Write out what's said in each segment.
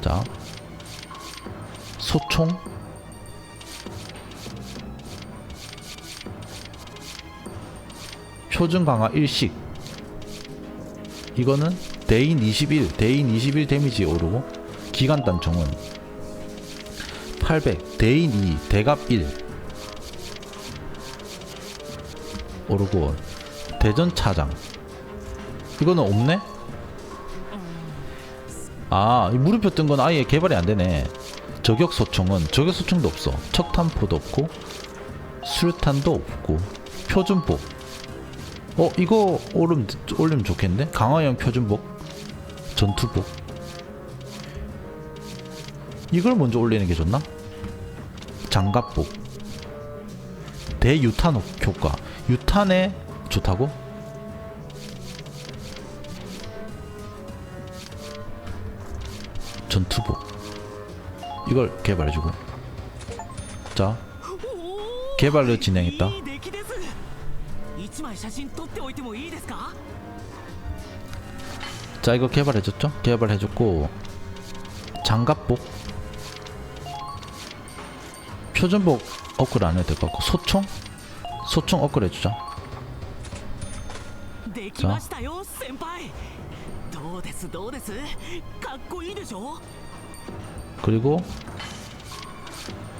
자 소총. 표준 강화 일식. 이거는 대인 21 대인 21 데미지 오르고 기간 단총은 800 대인 2 대갑 1 오르고 대전 차장. 이거는 없네? 아, 이 물음표 뜬 건 아예 개발이 안 되네. 저격 소총은 저격 소총도 없어. 척탄포도 없고 수류탄도 없고 표준복. 어, 이거 오름 올리면 좋겠는데? 강화형 표준복, 전투복. 이걸 먼저 올리는 게 좋나? 장갑복. 대유탄 효과. 유탄에 좋다고? 이걸 개발해주고. 자 개발로 진행했다. 자 이거 개발해줬죠? 개발해줬고 장갑복. 표준복 업글 안 해도 될 것 같고 소총? 소총 업글 해주자. 자. 그리고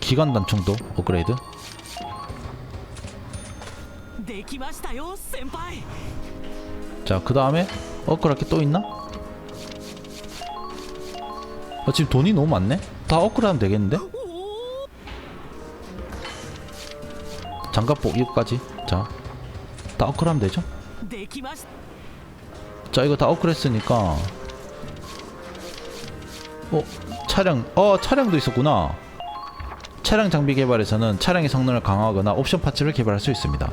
기관 단총도 업그레이드 자그 다음에 업그레이드 또 있나? 아 지금 돈이 너무 많네? 다 업그레이드 하면 되겠는데? 장갑복 이거까지 자 다 업그레이드 하면 되죠? 자 이거 다 업그레이드 했으니까 어 차량 어 차량도 있었구나 차량 장비 개발에서는 차량의 성능을 강화하거나 옵션 파츠를 개발할 수 있습니다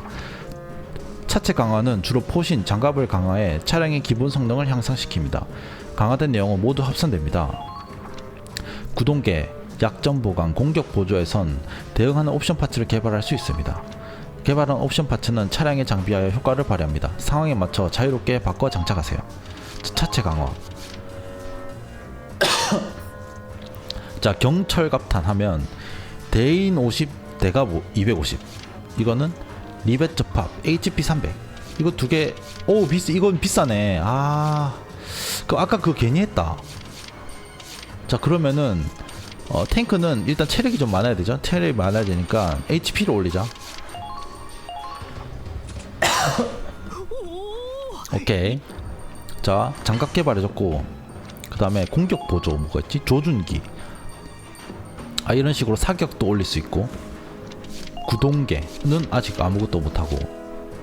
차체 강화는 주로 포신, 장갑을 강화해 차량의 기본 성능을 향상시킵니다 강화된 내용은 모두 합산됩니다 구동계, 약점 보강, 공격 보조에선 대응하는 옵션 파츠를 개발할 수 있습니다 개발한 옵션 파츠는 차량에 장비하여 효과를 발휘합니다. 상황에 맞춰 자유롭게 바꿔 장착하세요. 차- 차체 강화. 자 경철 갑탄 하면 대인 50 대갑 250 이거는 리벳 접합 HP 300 이거 두 개 오 비싸 이건 비싸네 아그 아까 그거 괜히 했다 자 그러면은 어, 탱크는 일단 체력이 좀 많아야 되죠 체력이 많아야 되니까 HP를 올리자 오케이. 자, 장갑 개발해줬고, 그 다음에 공격 보조, 뭐가 있지? 조준기. 아, 이런 식으로 사격도 올릴 수 있고, 구동계는 아직 아무것도 못하고,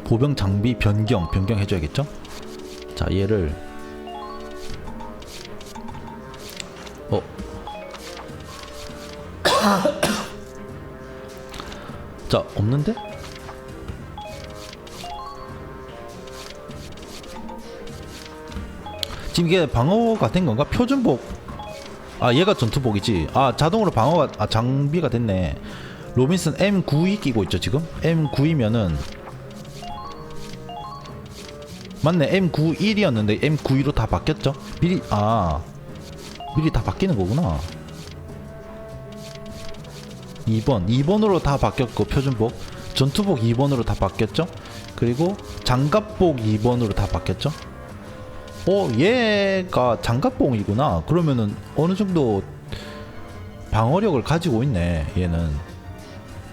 보병 장비 변경, 변경해줘야겠죠? 자, 얘를, 어. 자, 없는데? 지금 이게 방어가 된 건가? 표준복. 아, 얘가 전투복이지. 아, 자동으로 방어가, 아, 장비가 됐네. 로빈슨 M92 끼고 있죠, 지금? M92면은. 맞네, M91이었는데 M92로 다 바뀌었죠? 미리, 아. 미리 다 바뀌는 거구나. 2번. 2번으로 다 바뀌었고, 표준복. 전투복 2번으로 다 바뀌었죠? 그리고 장갑복 2번으로 다 바뀌었죠? 어 얘가 장갑봉이구나. 그러면은 어느정도 방어력을 가지고 있네 얘는.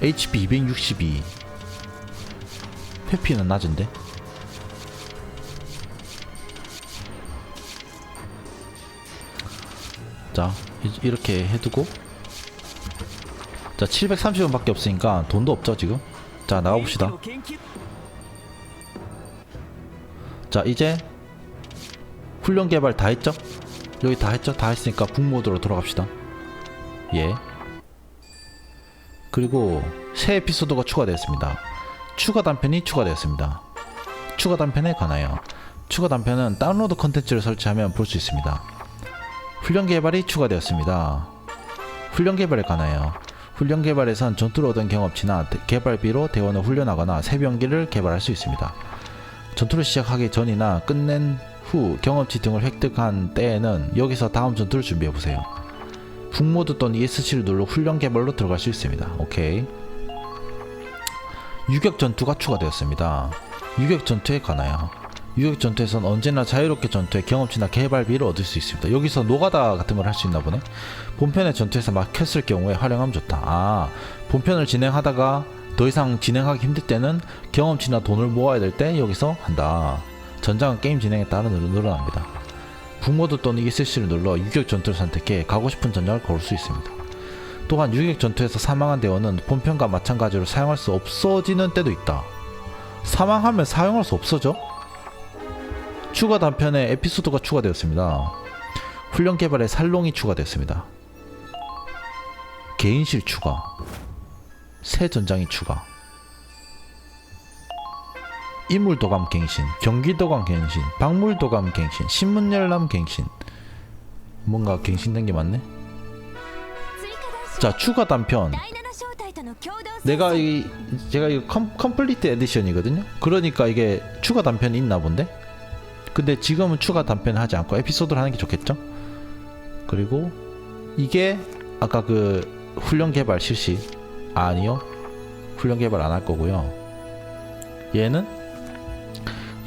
HP 262 회피는 낮은데? 자 이렇게 해두고. 자 730원 밖에 없으니까 돈도 없죠 지금? 자 나가봅시다. 자 이제 훈련 개발 다 했죠? 여기 다 했죠? 다 했으니까 북모드로 돌아갑시다. 예. 그리고 새 에피소드가 추가되었습니다. 추가 단편이 추가되었습니다. 추가 단편에 관하여. 추가 단편은 다운로드 컨텐츠를 설치하면 볼 수 있습니다. 훈련 개발이 추가되었습니다. 훈련 개발에 관하여. 훈련 개발에선 전투로 얻은 경험치나 대- 개발비로 대원을 훈련하거나 새 병기를 개발할 수 있습니다. 전투를 시작하기 전이나 끝낸 후 경험치 등을 획득한 때에는 여기서 다음 전투를 준비해 보세요. 북모드 또는 ESC를 눌러 훈련 개발로 들어갈 수 있습니다. 오케이. 유격 전투가 추가되었습니다. 유격 전투에 관하여 유격 전투에선 언제나 자유롭게 전투의 경험치나 개발비를 얻을 수 있습니다. 여기서 노가다 같은 걸 할 수 있나 보네. 본편의 전투에서 막혔을 경우에 활용하면 좋다. 아, 본편을 진행하다가 더 이상 진행하기 힘들 때는 경험치나 돈을 모아야 될 때 여기서 한다. 전장은 게임 진행에 따라 늘- 늘어납니다. 북모드 또는 ESC를 눌러 유격 전투를 선택해 가고 싶은 전장을 고를 수 있습니다. 또한 유격 전투에서 사망한 대원은 본편과 마찬가지로 사용할 수 없어지는 때도 있다. 사망하면 사용할 수 없어져? 추가 단편에 에피소드가 추가되었습니다. 훈련 개발에 살롱이 추가되었습니다. 개인실 추가. 새 전장이 추가. 인물도감 갱신, 경기도감 갱신, 박물도감 갱신, 신문열람 갱신. 뭔가 갱신된 게 많네? 자 추가 단편. 내가 이 제가 이 컴, 컴플리트 에디션이거든요? 그러니까 이게 추가 단편이 있나 본데? 근데 지금은 추가 단편 하지 않고 에피소드를 하는 게 좋겠죠? 그리고 이게 아까 그 훈련 개발 실시. 아니요. 훈련 개발 안 할 거고요. 얘는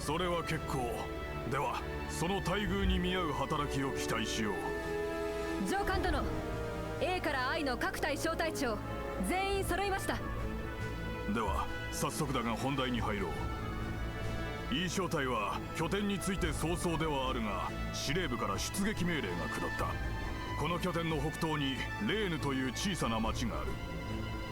それは結構。ではその待遇に見合う働きを期待しよう。上官殿 A から I の各隊小隊長全員揃いました。では早速だが本題に入ろう。E 小隊は拠点について早々ではあるが司令部から出撃命令が下った。この拠点の北東にレーヌという小さな町がある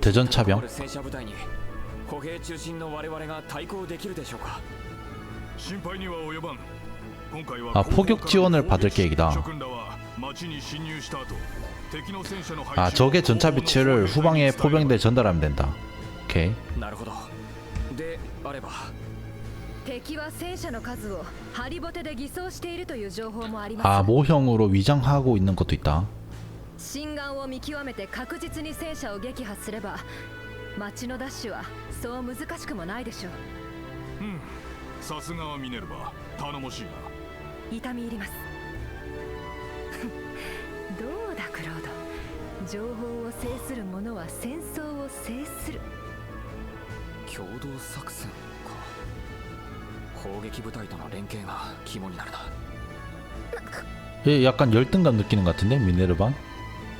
대전차병 に戦車部隊に歩兵中心の我々が対抗できるでしょうか心配には及ばん今回は 아 포격 지원을 받을 계획이다 諸君らは町に侵入した後敵の戦車の配置 아 を 적의 전차 비치를 후방의 포병대에 전달하면 된다 오케이 なるほどであれば敵は戦車の数をハリボテで偽装しているという情報もあります 아 모형으로 위장하고 있는 것도 있다 心眼を見極めて確実に戦車を撃破すれば町のダッシュはそう難しくもないでしょううんさすがはミネルヴァ頼もしいな痛み入りますどうだクロード情報を制する者は戦争を制する共同作戦か砲撃部隊との連携が肝になるな 얘 약간 열등감 느끼는 것 같은데 미네르반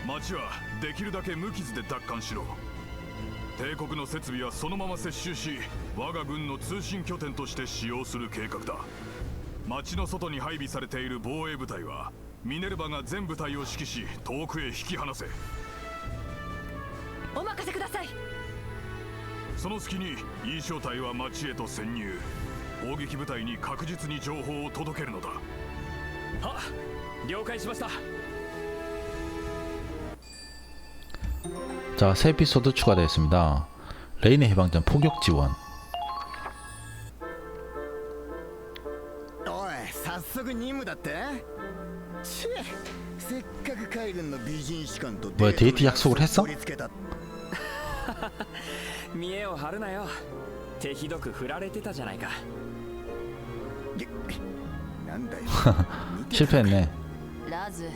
町はできるだけ無傷で奪還しろ。帝国の設備はそのまま接収し我が軍の通信拠点として使用する計画だ。町の外に配備されている防衛部隊はミネルヴァが全部隊を指揮し遠くへ引き離せ。お任せください。その隙に E 小隊は町へと潜入。砲撃部隊に確実に情報を届けるのだ。は了解しました 자, 새 에피소드 추가되었습니다. 레인의 해방전 포격 지원. おい早速任務だってチェせっかく海軍の美人士官と 뭐야, 데이트 약속을 했어? 取り付けた見栄を張るなよ手ひどく振られてたじゃないかなんだよ 실패했네. ラズ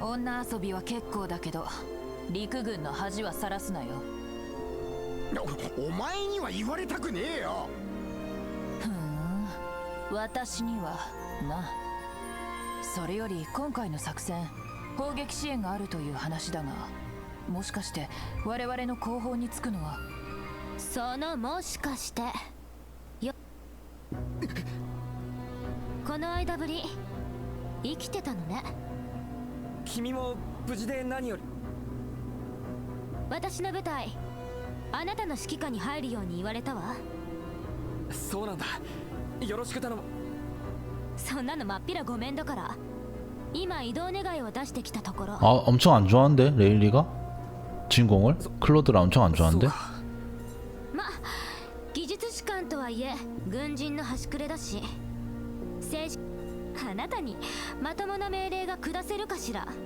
女遊びは結構だけど 陸軍の恥はさらすなよ。おお前には言われたくねえよ。ふーん。私にはな。それより今回の作戦砲撃支援があるという話だがもしかして我々の後方につくのは？そのもしかして。よ。この間ぶり生きてたのね。君も無事で何より私の部隊あなたの指揮下に入るように言われたわそうなんだよろしく頼むそんなのまっぴらごめんだから今移動願いを出してきたところ 아 엄청 안 좋아한데 레일리가 주인공을 클로드를 엄청 안 そう 좋아한데 かま技術士官とはいえ軍人の端くれだし政治あなたにまともな命令が下せるかしらね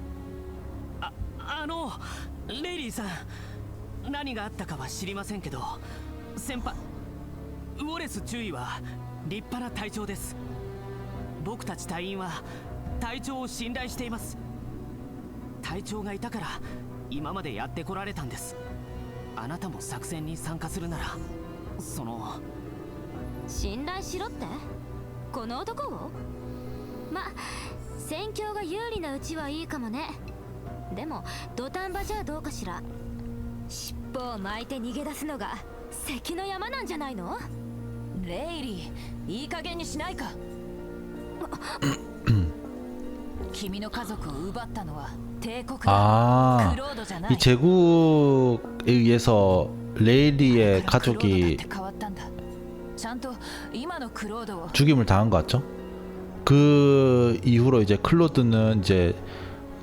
あのレイリーさん何があったかは知りませんけど先輩ウォレス中尉は立派な隊長です。僕たち隊員は隊長を信頼しています。隊長がいたから今までやってこられたんです。あなたも作戦に参加するならその信頼しろって？この男を？ま戦況が有利なうちはいいかもね。でも土壇場じゃどうかしら尻尾を巻いて逃げ出すのが関の山なんじゃないのレイリーいい加減にしないか 君の家族を奪ったのは帝国だクロードじゃない이 제국에 의해서 레이리의 가족이 죽임을 당한 것 같죠? 그 이후로 이제 클로드는 이제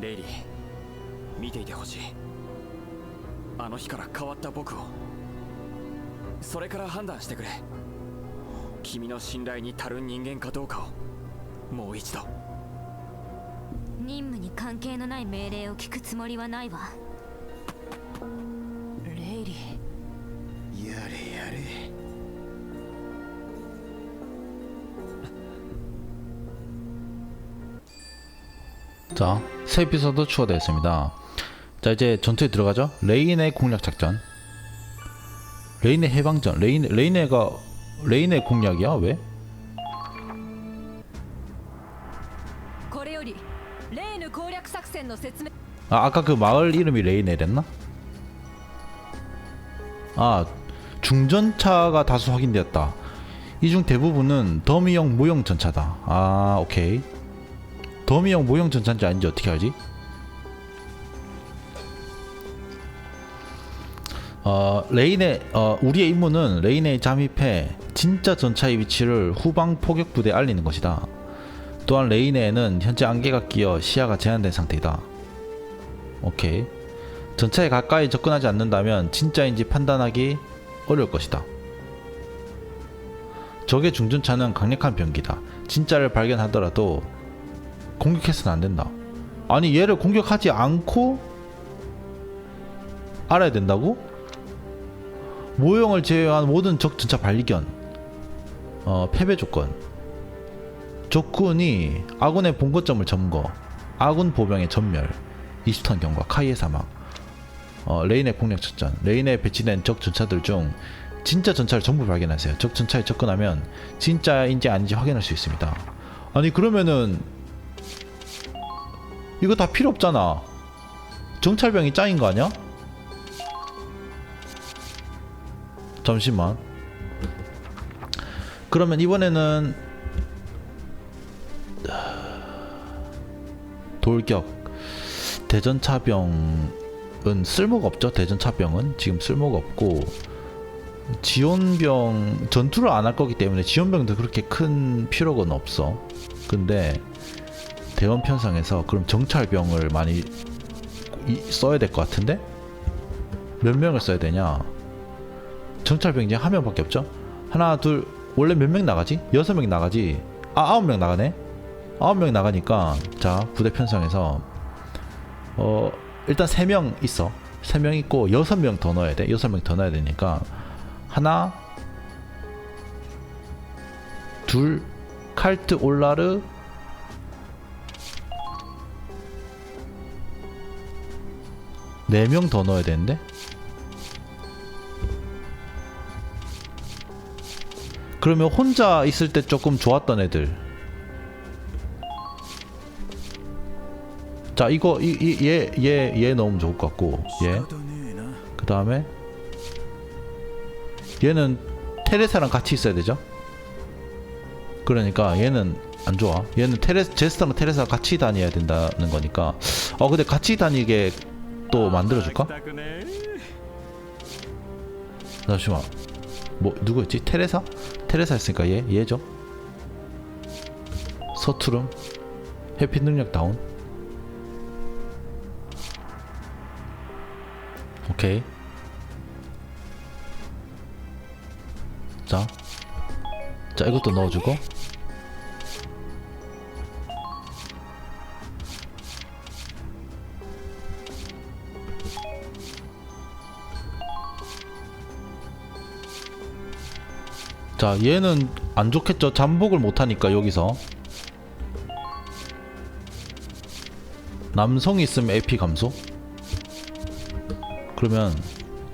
レイリー見ていてほしい。あの日から変わった僕を。それから判断してくれ。君の信頼に足る人間かどうかを。もう一度。任務に関係のない命令を聞くつもりはないわ。 자, 새 에피소드 추가되었습니다. 자, 이제 전투에 들어가죠. 레인의 공략 작전. 레인의 해방전. 레인 레인의가 레인의 공략이야? 왜? 아, 아까 그 마을 이름이 레이네랬나? 아, 중전차가 다수 확인되었다. 이 중 대부분은 더미형 무형 전차다. 아, 오케이. 더미형 모형 전차인지 아닌지 어떻게 알지? 어, 레인의 어, 우리의 임무는 레인에 잠입해 진짜 전차의 위치를 후방 포격 부대에 알리는 것이다. 또한 레인에는 현재 안개가 끼어 시야가 제한된 상태이다. 오케이. 전차에 가까이 접근하지 않는다면 진짜인지 판단하기 어려울 것이다. 적의 중전차는 강력한 병기다. 진짜를 발견하더라도 공격해서는 안 된다. 아니 얘를 공격하지 않고 알아야 된다고? 모형을 제외한 모든 적 전차 발견. 어, 패배 조건. 적군이 아군의 본거점을 점거. 아군 보병의 전멸. 20턴 경과 카이의 사막 어, 레인의 공략 작전 레인에 배치된 적 전차들 중 진짜 전차를 전부 발견하세요 적 전차에 접근하면 진짜인지 아닌지 확인할 수 있습니다 아니 그러면은 이거 다 필요 없잖아 정찰병이 짱인 거 아니야? 잠시만 그러면 이번에는 돌격 대전차병 쓸모가 없죠. 대전차병은 지금 쓸모가 없고 지원병 전투를 안 할 거기 때문에 지원병도 그렇게 큰 필요가 없어. 근데 대원 편성에서 그럼 정찰병을 많이 이- 써야 될 것 같은데 몇 명을 써야 되냐? 정찰병 이제 한 명밖에 없죠. 하나 둘 원래 몇 명 나가지? 여섯 명 나가지. 아 아홉 명 나가네. 아홉 명 나가니까 자 부대 편성에서 어 일단 세 명 있어. 세 명 있고 여섯 명 더 넣어야 돼. 여섯 명 더 넣어야 되니까 하나 둘 칼트 올라르 네명더 넣어야 되는데? 그러면 혼자 있을 때 조금 좋았던 애들. 자 이거 얘얘 얘 넣으면 좋을 것 같고 얘. 그 다음에 얘는 테레사랑 같이 있어야 되죠? 그러니까 얘는 안 좋아. 얘는 테레 제스터랑 테레사 같이 다녀야 된다는 거니까. 어 근데 같이 다니게 또 만들어줄까? 잠시만. 뭐 누구였지? 테레사? 테레사 했으니까 얘 얘죠 서투름. 해피 능력 다운. 오케이. 자, 자 이것도 넣어주고 자 얘는 안 좋겠죠? 잠복을 못하니까 여기서. 남성이 있으면 AP 감소? 그러면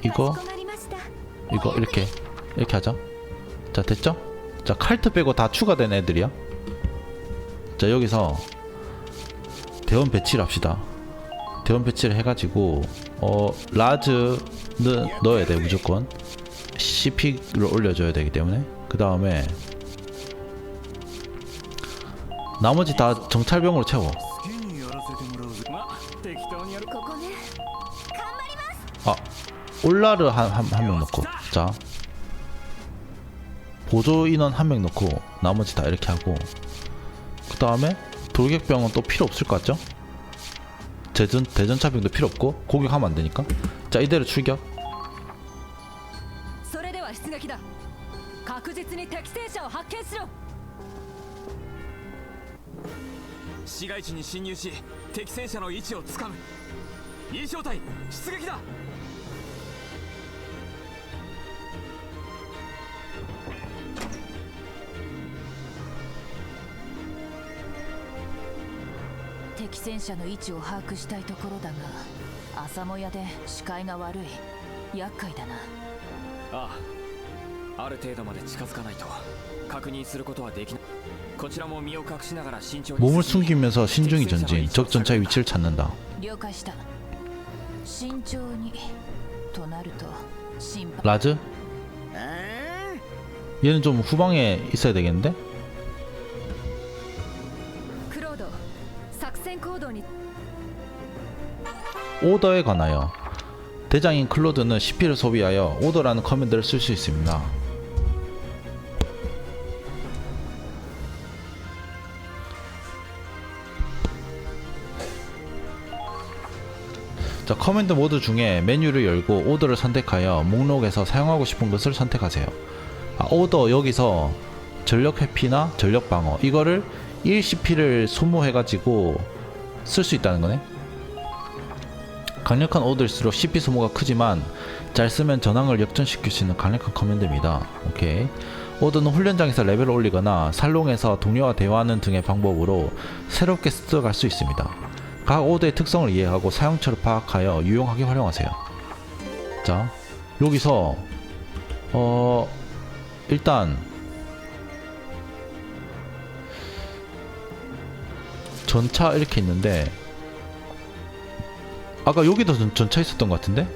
이거 이거 이렇게 이렇게 하자. 자 됐죠? 자 칼트 빼고 다 추가된 애들이야. 자 여기서 대원 배치를 합시다. 대원 배치를 해가지고 어 라즈는 넣어야 돼 무조건. CP를 올려줘야 되기 때문에 그 다음에 나머지 다 정찰병으로 채워. 아 올라르 한명 한 넣고. 자. 보조 인원 한 명 넣고 나머지 다 이렇게 하고. 그 다음에 돌격병은 또 필요 없을 것 같죠? 대전, 대전차병도 필요 없고. 공격하면 안 되니까. 자 이대로 출격. に適正者を発見しろ。市街地に侵入し敵戦車の位置をつかむ。E 小隊出撃だ。敵戦車の位置を把握したいところだが朝もやで視界が悪い。厄介だな。ああある程度まで近づかないと確認することはできないこちらも身を隠しながら慎重に 몸을 進み 숨기면서 신중히 전진 적 전차의 위치를 찾는다 了解した慎重にとなると心配 라즈 え 얘는 좀 후방에 있어야 되겠는데 クロード作戦行動に 오더에 관하여 대장인 클로드는 CP를 소비하여 오더라는 커맨드를 쓸 수 있습니다. 자, 커맨드 모드 중에 메뉴를 열고 오더를 선택하여 목록에서 사용하고 싶은 것을 선택하세요. 아, 오더 여기서 전력 회피나 전력 방어 이거를 1CP를 소모해가지고 쓸 수 있다는 거네. 강력한 오더일수록 CP 소모가 크지만 잘 쓰면 전황을 역전시킬 수 있는 강력한 커맨드입니다. 오케이. 오더는 훈련장에서 레벨을 올리거나 살롱에서 동료와 대화하는 등의 방법으로 새롭게 쓰어갈 수 있습니다. 각 오더의 특성을 이해하고 사용처를 파악하여 유용하게 활용하세요. 자, 여기서 어 일단 전차 이렇게 있는데 아까 여기도 전, 전차 있었던 것 같은데?